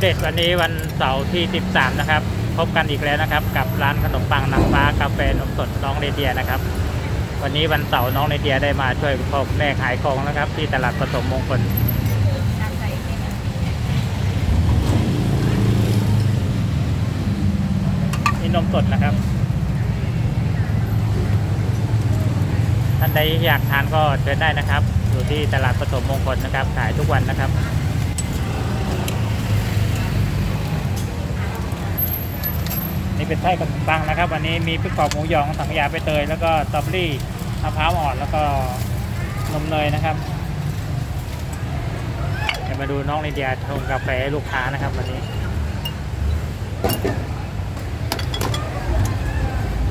เด็ดวันนี้วันเสาร์ที่ 13 นะครับ พบกันอีกแล้วนะครับ กับร้านขนมปังนางฟ้ากาแฟนมสดน้องเรเดียนะครับ วันนี้วันเสาร์น้องเรเดียได้มาช่วยพ่อแม่ขายของนะครับ ที่ตลาดผสมมงคลนี่นมสดนะครับ ท่านใดอยากทานก็เชิญได้นะครับ อยู่ที่ตลาดผสมมงคลนะครับ ขายทุกวันนะครับ เป็นไส้ขนมปังนะครับ วันนี้มีพริกกรอบหมูหยองสังขยาใบเตยแล้วก็สตรอเบอรี่มะพร้าวอ่อนแล้วก็นมเนยนะครับเดี๋ยวมาดูน้องลิเดียชงกาแฟให้ลูกค้านะครับ วันนี้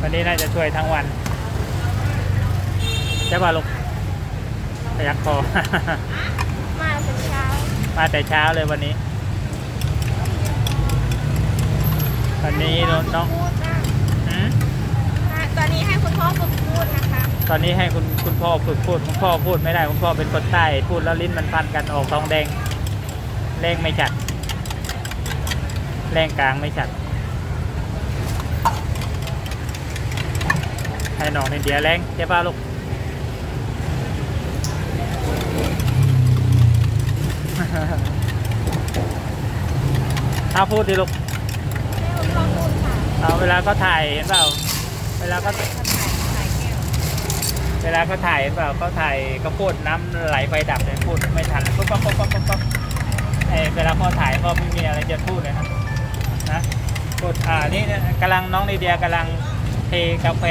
วันนี้น่าจะช่วยทั้งวันใช่ป่ะลูกพยักคอมาถึงเช้ามาแต่เช้าเลยวันนี้ วันนี้น้องน้องพูดนะหืมตอนนี้ให้คุณพ่อฝึกพูดนะคะตอนนี้ให้คุณคุณพ่อฝึกพูดคุณพ่อพูดไม่ได้คุณพ่อเป็นคนใต้พูดแล้วลิ้นมันพันกันออกทองแดงแรงไม่ชัดแรงกลางไม่ชัด ให้น้องในเดียแรงใช่ป่ะลูกเอาพูดดิลูก ให้คุณพ่อพูดค่ะ เอาเวลาก็ถ่ายเห็นเปล่า เวลาก็ถ่ายถ่ายแก้วเวลาเขาถ่ายเห็นเปล่าเขาถ่ายเขาพูดน้ำไหลไฟดับเลยพูดไม่ทันปุ๊บปั๊บปุ๊บปั๊บปุ๊บปั๊บเอ้ยเวลาเขาถ่ายก็ไม่มีอะไรจะพูดเลยนะนะพูดอ่านี่เนี่ยกำลังน้องลีเดียกำลังเทกาแฟ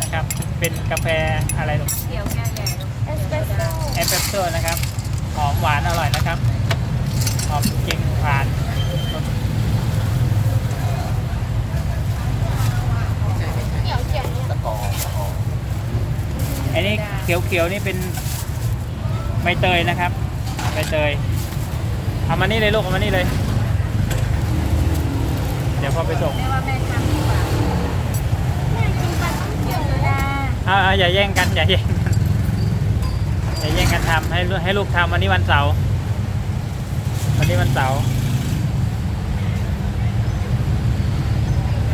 นะครับ เป็นกาแฟอะไรลูกเขียวแก้วใหญ่เอสเปรสโซ่เอสเปรสโซ่นะครับ หอมหวานอร่อยนะครับ หอมจริงหวาน เขียวเขียวเนี่ย ตะกอตะกอ อันนี้เขียวๆนี่เป็นใบเตยนะครับใบเตยเอามานี่เลยลูกเอามานี่เลย เดี๋ยวพอไปส่งแม่ว่าแม่ทำดีกว่าแม่กินปลาต้องเขียวโซดาเอาเอาอย่าแย่งกันอย่าแย่งกันอย่าแย่งกันทำให้ลูกให้ลูกทำวันนี้วันเสาร์วันนี้วันเสาร์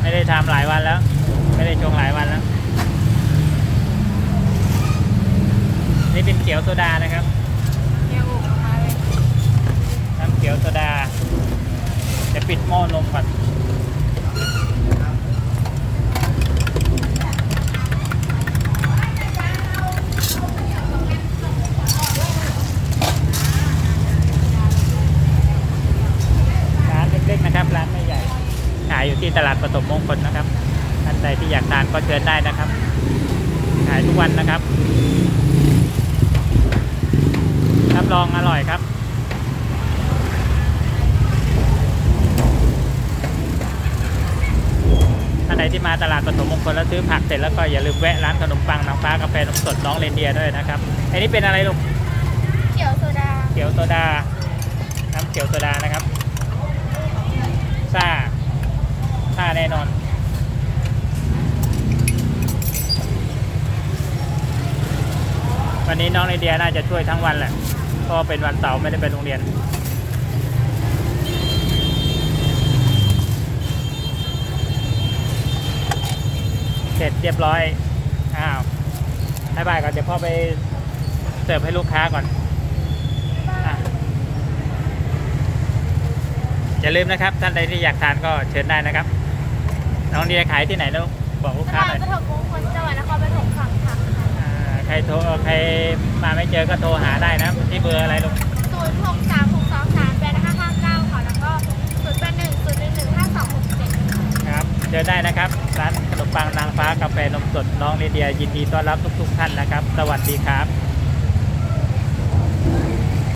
ไม่ได้ทำหลายวันแล้ว ไม่ได้ชงหลายวันแล้ว เป็นเขียวโซดานะครับเขียวออกมาเลยน้ำเขียวโซดาจะปิดหม้อนมก่อนร้านเล็กๆนะครับร้านไม่ใหญ่ ขายอยู่ที่ตลาดปฐมมงคลนะครับท่านใดที่อยากทานก็เชิญได้นะครับ ขายทุกวันนะครับ รับรองอร่อยครับ ท่านใดที่มาตลาดปฐมมงคลแล้วซื้อผักเสร็จแล้วก็อย่าลืมแวะร้านขนมปังนางฟ้ากาแฟนมสดน้องเรนเดียร์ด้วยนะครับ อันนี้เป็นอะไรลูก เขียวโซดา เขียวโซดา น้ำเขียวโซดานะครับซ่าซ่าแน่นอนวันนี้น้องเรนเดียร์น่าจะช่วยทั้งวันแหละ เพราะว่าเป็นวันเสาร์ไม่ได้ไปโรงเรียน เสร็จเรียบร้อย อ้าวบายบายก่อนเดี๋ยวพ่อไปเสิร์ฟให้ลูกค้าก่อนอะอย่าลืมนะครับ ท่านใดที่อยากทานก็เชิญได้นะครับ น้องเดียขายที่ไหนลูกบอกลูกค้าหน่อยปฐมมงคลจังหวัดนครปฐมค่ะ ใครโทรใครมาไม่เจอก็โทรหาได้นะ ที่เบอร์อะไรลูกศูนย์หกสามหกสองสามแปดห้าห้าเก้าค่ะ แล้วก็ศูนย์แปดหนึ่งศูนย์หนึ่งหนึ่งห้าสองหกเจ็ดครับ เจอได้นะครับ ร้านขนมปังนางฟ้ากาแฟนมสดน้องลีเดียยินดีต้อนรับทุก ๆ ท่านนะครับ สวัสดีครับ